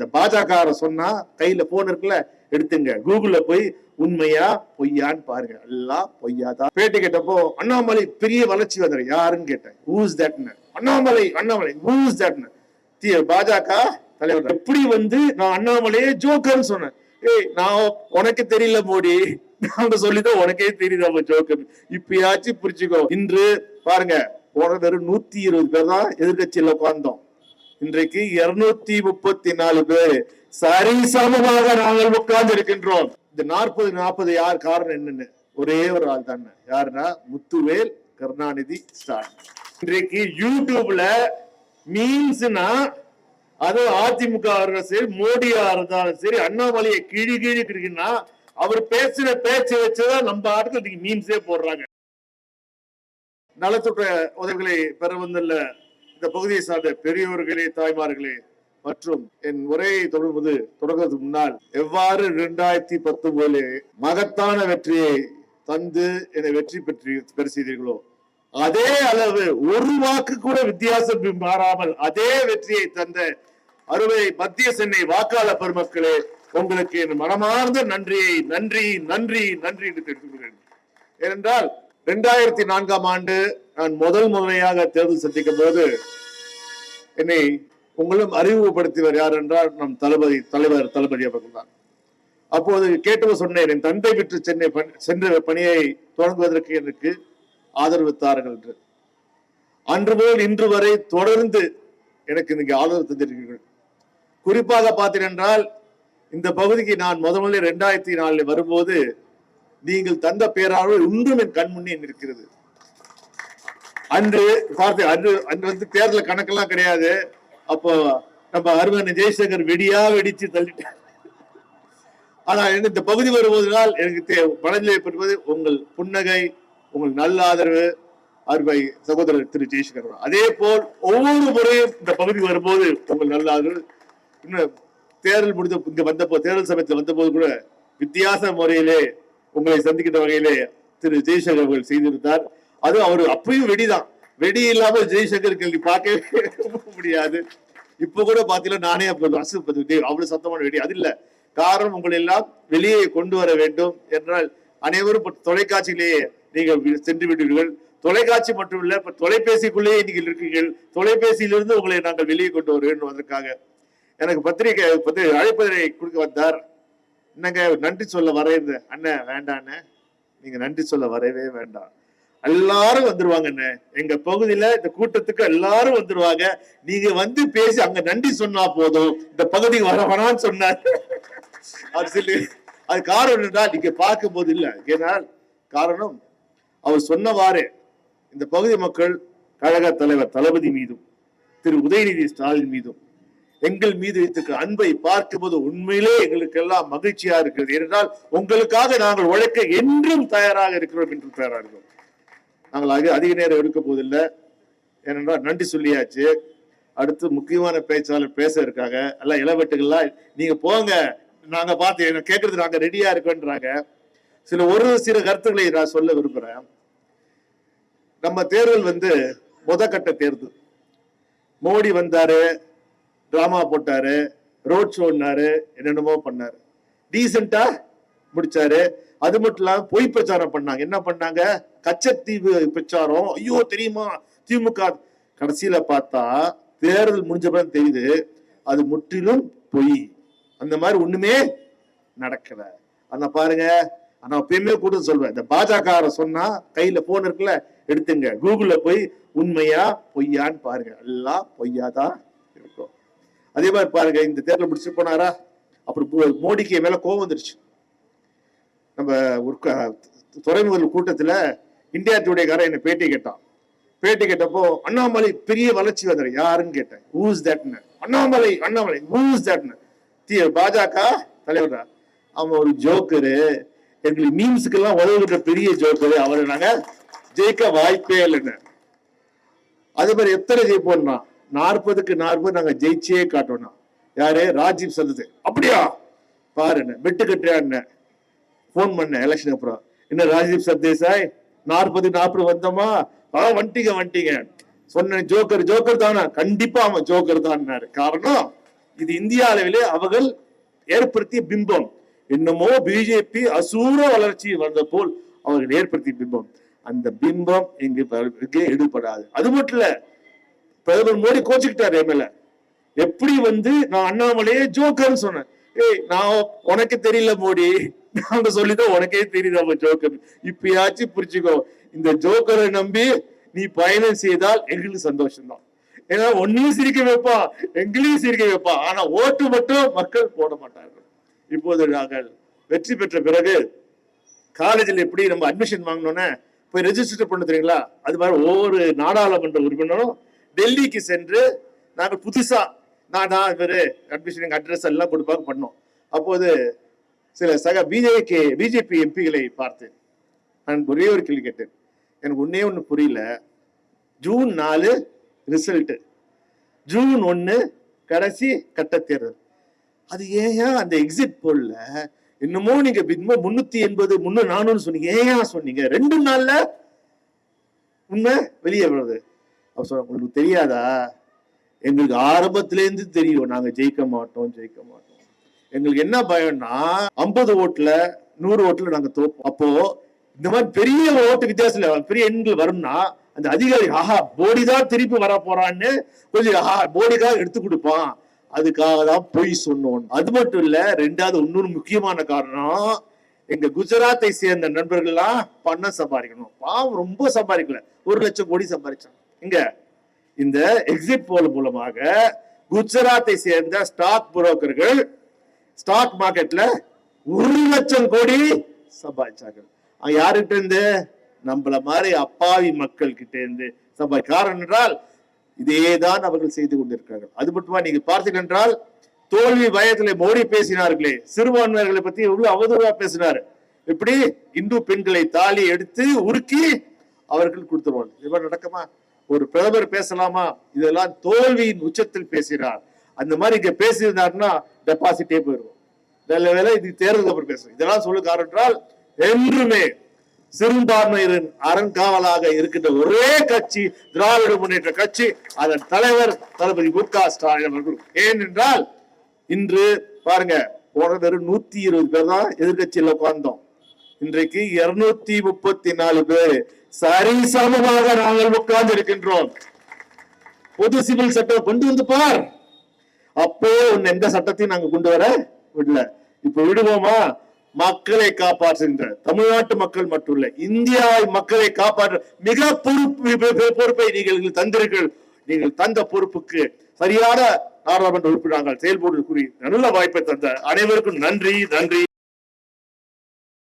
இந்த பாஜக சொன்னா கையில போன் இருக்குல்ல எடுத்துங்க. கூகுள்ல போய் உண்மையா பொய்யான்னு பாருங்க. எல்லாம் பொய்யாதான். பேட்டி கேட்டப்போ அண்ணாமலை பெரிய வளர்ச்சி வந்தாரு. யாருன்னு கேட்டேன். ஊஸ் தட்னு அண்ணாமலை அண்ணாமலை. ஊஸ் தட்னு பாஜக தலைவர். எப்படி வந்து நான் அண்ணாமலையே ஜோக்கர்னு சொன்னேன். ஏய் நான் உனக்கு தெரியல மோடி. நாங்க சொல்லிதான் உனக்கே தெரியுது அவன் ஜோக்கர் இப்பயாச்சும் புரிச்சுக்கோ இன்று பாருங்க போன வெறும் நூத்தி இருபது பேர் தான் எதிர்கட்சியில உட்கார்ந்தோம். இன்றைக்கு இருநூத்தி முப்பத்தி நாலு பேர் சரிசமமாக நாங்கள் உட்கார்ந்து இருக்கின்றோம் இந்த நாற்பது நாற்பது யார் காரணம் என்னன்னு? ஒரே ஒரு ஆள் தானே. யாருன்னா? முத்துவேல் கருணாநிதி ஸ்டாலின். இன்றைக்கு யூடியூப்ல மீம்ஸ்னா அது அதிமுக இருந்தாலும் சரி மோடியா இருந்தாலும் சரி அண்ணாமலையை கிழி கிழி இருக்குன்னா அவர் பேசின பேச்சை வச்சுதான் நம்ம ஆட்கள் இன்னைக்கு மீம்ஸே போடுறாங்க. நலத்துறை உதவிகளை பெற வந்துள்ள இந்த பகுதியை சார்ந்த பெரியோர்களே தாய்மார்களே மற்றும் என் உரையை தொடர்வது தொடங்குவதற்கு முன்னால் எவ்வாறு இரண்டாயிரத்தி பத்தொன்பதிலே மகத்தான வெற்றியை தந்து என்னை வெற்றி பெற்று பெற செய்தீர்களோ அதே அளவு ஒரு வாக்கு கூட வித்தியாசம் மாறாமல் அதே வெற்றியை தந்த அறுவை மத்திய சென்னை வாக்காளர் பெருமக்களே உங்களுக்கு என் மனமார்ந்த நன்றியை நன்றி நன்றி நன்றி என்று தெரிவித்துக் கொள்கிறேன். ஏனென்றால் இரண்டாயிரத்தி நான்காம் ஆண்டு நான் முதல் முறையாக தேர்தல் சந்திக்கும் போது என்னை உங்களும் அறிமுகப்படுத்தியவர் யார் என்றால் நம் தளபதி தலைவர் தளபதி அவர்கள் தான். அப்போது கேட்டவர் சொன்னேன் என் தந்தை விட்டு சென்னை பணி- சென்ற பணியை தொடங்குவதற்கு எனக்கு ஆதரவு தாருங்கள் என்று. அன்று முதல் இன்று வரை தொடர்ந்து எனக்கு இன்னைக்கு ஆதரவு தந்திருக்கிறீர்கள். குறிப்பாக பார்த்தீர்கள் என்றால் இந்த பகுதிக்கு நான் முதல் முதல்ல ரெண்டாயிரத்தி நாலில் வரும்போது நீங்கள் தந்த பேராளர் இன்றும் என் கண் முன்னே அன்று பார்த்து அன்று அன்று வந்து தேர்தல் கணக்கெல்லாம் கிடையாது. அப்போ நம்ம அருமன் ஜெய்சங்கர் வெடியா வெடிச்சு தள்ளிட்டார் ஆனா எனக்கு இந்த பகுதி வருவதனால் எனக்கு தே- மனநிலை பெறுவது உங்கள் புன்னகை உங்கள் நல்ல ஆதரவு அருமை சகோதரர் திரு ஜெய்சங்கர் அதே போல் ஒவ்வொரு முறையும் இந்த பகுதி வரும்போது உங்கள் நல்ல ஆதரவு. இன்னும் தேர்தல் முடிந்த இங்க வந்தப்போ தேர்தல் சமயத்தில் வந்தபோது கூட வித்தியாச முறையிலே உங்களை சந்திக்கின்ற வகையிலே திரு ஜெய்சங்கர் அவர்கள் செய்திருந்தார். அது அவர் அப்பயும் வெடிதான். வெடி இல்லாம ஜெய்சங்கர் கேள்வி பார்க்கவே முடியாது. இப்ப கூட பாத்தீங்கன்னா நானே அப்ப அரசு அவ்வளவு சத்தமான வெடி. அது இல்ல. காரணம் உங்களை எல்லாம் வெளியே கொண்டு வர வேண்டும் என்றால் அனைவரும் தொலைக்காட்சியிலேயே நீங்கள் சென்று விடுவீர்கள். தொலைக்காட்சி மட்டும் இல்லை இப்ப தொலைபேசிக்குள்ளேயே நீங்கள் இருக்கீர்கள் தொலைபேசியிலிருந்து உங்களை நாங்கள் வெளியே கொண்டு வர வேண்டும் அதற்காக எனக்கு பத்திரிகை பத்திரிகை அழைப்பதை கொடுக்க வந்தார். என்னங்க நன்றி சொல்ல வரேன் அண்ணன் வேண்டாண்ணே. நீங்க நன்றி சொல்ல வரவே வேண்டாம். எல்லாரும் வந்துருவாங்க எங்க பகுதியில இந்த கூட்டத்துக்கு எல்லாரும் வந்துருவாங்க. நீங்க வந்து பேசி அங்க நன்றி சொன்னா போதும். இந்த பகுதிக்கு வர வேணாம்னு சொன்னார். அவர் சொல்லி அது காரணம் என்றால் நீங்க பார்க்கும் போது இல்ல. ஏனால் காரணம் அவர் சொன்னவாறு இந்த பகுதி மக்கள் கழக தலைவர் தளபதி மீதும் திரு. உதயநிதி ஸ்டாலின் மீதும் எங்கள் மீது வைத்திருக்கிற அன்பை பார்க்கும்போது உண்மையிலே எங்களுக்கு எல்லாம் மகிழ்ச்சியா இருக்கிறது. என்றால் உங்களுக்காக நாங்கள் உழைக்க என்றும் தயாராக இருக்கிறோம் என்று தயாராக இருக்கிறோம் நாங்கள் அதிக அதிக நேரம் எடுக்க போதில்லை ஏனென்றால் நன்றி சொல்லியாச்சு. அடுத்து முக்கியமான பேச்சாளர் பேச இருக்காங்க. எல்லாம் இளவெட்டுகள்லாம் நீங்க போங்க. நாங்க பார்த்து என்ன கேட்கறது நாங்க ரெடியா இருக்கோன்றாங்க. சில ஒரு சில கருத்துக்களை நான் சொல்ல விரும்புறேன். நம்ம தேர்தல் வந்து முதற்கட்ட தேர்தல். மோடி வந்தாரு. டிராமா போட்டாரு ரோட் ஷோன்னாரு என்னென்னமோ பண்ணாரு. டீசெண்டா முடிச்சாரு. அது மட்டும் இல்லாம பொய் பிரச்சாரம் பண்ணாங்க. என்ன பண்ணாங்க? கச்சத்தீவு பிரச்சாரம். ஐயோ தெரியுமா? திமுக கடைசியில பார்த்தா தேர்தல் முடிஞ்ச பிறகு தெரியுது. அது முற்றிலும் பொய். அந்த மாதிரி ஒண்ணுமே நடக்கல. அந்த பாருங்க. நான் எப்பயுமே கூட சொல்வேன். இந்த பாஜக சொன்னா கையில போன் இருக்குல்ல எடுத்துங்க. கூகுள்ல போய் உண்மையா பொய்யான்னு பாருங்க. எல்லாம் பொய்யாதான் அதே மாதிரி பாருங்க இந்த தேர்தல் முடிச்சு போனாரா? அப்புறம் மோடிக்கு மேல கோவம் வந்துருச்சு. நம்ம ஒரு துறைமுகல் துறைமுக கூட்டத்துல இந்தியா டுடேக்காரன் என்ன பேட்டி கேட்டான். பேட்டி கேட்டப்போ அண்ணாமலை பெரிய வளர்ச்சி வந்தாரு யாருன்னு கேட்டேன். ஊஸ் தட்னு அண்ணாமலை அண்ணாமலை ஊஸ் தட்னு பாஜக தலைவர் அவன் ஒரு ஜோக்கரு. எங்களுக்கு மீம்ஸுக்கெல்லாம் உதவுகிற பெரிய ஜோக்கரு. அவரை நாங்க ஜெயிக்க வாய்ப்பே இல்லைன்னு. அதே மாதிரி எத்தனை ஜெயிப்போம்னா நாற்பதுக்கு நாற்பது நாங்க ஜெயிச்சே காட்டோம்னா. யாரு? ராஜீவ் சந்தது அப்படியா? பாருங்க பெட்டு கட்டுறியா ஃபோன் பண்ணேன் எலெக்ஷன் அப்புறம். என்ன ராஜீவ் சர்தேசாய்? நாற்பது நாற்பது வந்தோமா? ஆ வந்துட்டீங்க வந்துட்டீங்க. சொன்னேன் ஜோக்கர் ஜோக்கர் தானா? கண்டிப்பா அவன் ஜோக்கர் தான் காரணம் இது இந்திய அளவிலே அவர்கள் ஏற்படுத்திய பிம்பம். என்னமோ பிஜேபி அசூர வளர்ச்சி வந்த போல் அவர்கள் ஏற்படுத்திய பிம்பம். அந்த பிம்பம் இங்கு ப- எடுபடாது. அது மட்டும் இல்ல பிரதமர் மோடி கோச்சுக்கிட்டாரு எம்எல்ஏ எப்படி வந்து நான் அண்ணாமலையே ஜோக்கர்னு சொன்னேன். ஏய் நான் உனக்கு தெரியல மோடி. நாங்க சொல்லிதான் உனக்கே தெரியுது அவன் ஜோக்கர் இப்பயாச்சும் புரிச்சுக்கோ இந்த ஜோக்கரை நம்பி நீ பயணம் செய்தால் எங்களுக்கு சந்தோஷம்தான். ஏன்னா ஒன்னையும் சிரிக்க வைப்பா எங்களையும் சிரிக்க வைப்பா. ஆனா ஓட்டு மட்டும் மக்கள் போட மாட்டார்கள். இப்போது நாங்கள் வெற்றி பெற்ற பிறகு காலேஜில் எப்படி நம்ம அட்மிஷன் வாங்கினோன்னே போய் ரெஜிஸ்டர் பண்ண தெரியுங்களா? அது மாதிரி ஒவ்வொரு நாடாளுமன்ற உறுப்பினரும் டெல்லிக்கு சென்று நாங்கள் புதுசா நான் நான் இவர் அட்மிஷன் அட்ரஸ் எல்லாம் கொடுப்பாங்க பண்ணோம். அப்போது சில சக பிஜேபி பிஜேபி எம்பிகளை பார்த்தேன் நான் ஒரே ஒரு கேள்வி கேட்டேன். எனக்கு ஒன்னே ஒன்று புரியல. ஜூன் நாலு ரிசல்ட்டு ஜூன் ஒன்று கடைசி கட்ட தேர்தல். அது ஏன் அந்த எக்ஸிட் போல்ல என்னமோ நீங்க பின்மோ முன்னூத்தி எண்பது முன்னூறு நானூறு சொன்னீங்க. ஏன் சொன்னீங்க. ரெண்டு நாள்ல உண்மை வெளியே வருது. அப்ப சொல்ற உங்களுக்கு தெரியாதா? எங்களுக்கு ஆரம்பத்திலேருந்து தெரியும் நாங்க ஜெயிக்க மாட்டோம் ஜெயிக்க மாட்டோம். எங்களுக்கு என்ன பயம்னா ஐம்பது ஓட்டுல நூறு ஓட்டுல நாங்க தோப்போம் அப்போ இந்த மாதிரி பெரிய ஓட்டு வித்தியாசத்துல பெரிய எண்கள் வரும்னா அந்த அதிகாரி ஆஹா போடி தான் திருப்பி வர போறான்னு கொஞ்சம் ஆஹா போடிக்காக எடுத்து கொடுப்பான். அதுக்காக தான் பொய் சொன்னோம். அது மட்டும் இல்ல ரெண்டாவது இன்னொரு முக்கியமான காரணம் எங்க குஜராத்தை சேர்ந்த நண்பர்கள்லாம் பணம் சம்பாதிக்கணும். பாவம் ரொம்ப சம்பாதிக்கல. ஒரு லட்சம் கோடி சம்பாதிச்சான் இங்க இந்த எக்ஸிட் போல் மூலமாக குஜராத்தை சேர்ந்த ஸ்டாக் புரோக்கர்கள் ஸ்டாக் மார்க்கெட்ல ஒரு லட்சம் கோடி சம்பாதிச்சார்கள். யாருகிட்ட இருந்து? நம்மள மாதிரி அப்பாவி மக்கள் கிட்ட இருந்து. சம்பாதி காரணம் என்றால் இதேதான் அவர்கள் செய்து கொண்டிருக்கிறார்கள். அது மட்டுமா நீங்க பார்த்தீர்கள் என்றால் தோல்வி பயத்துல மோடி பேசினார்களே. சிறுபான்மையர்களை பத்தி எவ்வளவு அவதூறா பேசினார். எப்படி? இந்து பெண்களை தாலி எடுத்து உருக்கி அவர்கள் கொடுத்துருவாங்க இது நடக்குமா? ஒரு பிரதமர் பேசலாமா? இதெல்லாம் தோல்வியின் உச்சத்தில் பேசினார். அந்த மாதிரி இங்க பேசியிருந்தாருன்னா டெபாசிட்டே போயிடுவோம் நல்ல வேலை இது தேர்தலுக்கு அப்புறம் பேசுறோம் இதெல்லாம் சொல்லு காரணம் என்றால் என்றுமே சிறுபான்மையினரின் அறங்காவலாக இருக்கின்ற ஒரே கட்சி திராவிட முன்னேற்ற கட்சி அதன் தலைவர் தளபதி மு க ஸ்டாலின் அவர்கள் ஏனென்றால் இன்று பாருங்க போன வெறும் நூத்தி இருபது பேர் தான் எதிர்கட்சியில் உட்கார்ந்தோம். இன்றைக்கு இருநூத்தி முப்பத்தி நாலு பேர் சரிசமமாக நாங்கள் உட்கார்ந்து இருக்கின்றோம் பொது சிவில் சட்டம் கொண்டு வந்து பார். அப்போ எந்த சட்டத்தையும் நாங்க கொண்டு வர விடல. இப்ப விடுவோமா? மக்களை காப்பாற்றுகின்ற தமிழ்நாட்டு மக்கள் மட்டும் இல்ல இந்தியா மக்களை காப்பாற்ற மிக பொறுப்பு பொறுப்பை நீங்கள் எங்களுக்கு தந்தீர்கள் நீங்கள் தந்த பொறுப்புக்கு சரியான நாடாளுமன்ற உறுப்பினர்கள் செயல்படுவது கூறி நல்ல வாய்ப்பை தந்த அனைவருக்கும் நன்றி நன்றி.